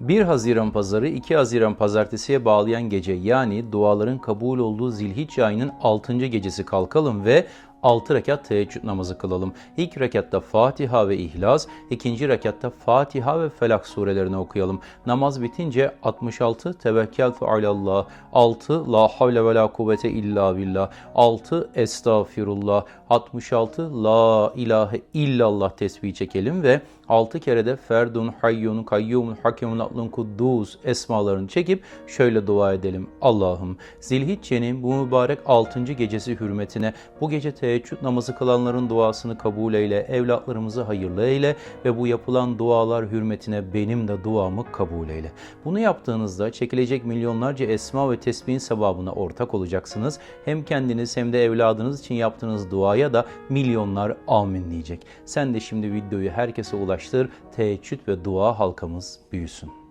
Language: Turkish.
1 Haziran pazarı 2 Haziran pazartesiye bağlayan gece yani duaların kabul olduğu Zilhicce ayının 6. gecesi kalkalım ve 6 rekat teheccüd namazı kılalım. İlk rekatta Fatiha ve İhlas, ikinci rekatta Fatiha ve Felak surelerini okuyalım. Namaz bitince 66 Tevekkeltu alallah, 6 La havle ve la kuvvete illa billah, 6 Estağfirullah, 66 La ilahe illallah tesbihi çekelim ve 6 kere de Ferdun, Hayyun, Kayyumun, Hakimun, Atlun, Kuddus esmalarını çekip şöyle dua edelim. Allah'ım Zilhicce'nin bu mübarek 6. gecesi hürmetine bu gece teheccüd namazı kılanların duasını kabul eyle, evlatlarımızı hayırlı eyle ve bu yapılan dualar hürmetine benim de duamı kabul eyle. Bunu yaptığınızda çekilecek milyonlarca esma ve tesbihin sevabına ortak olacaksınız. Hem kendiniz hem de evladınız için yaptığınız duaya da milyonlar amin diyecek. Sen de şimdi videoyu herkese ulaştır, teheccüd ve dua halkamız büyüsün.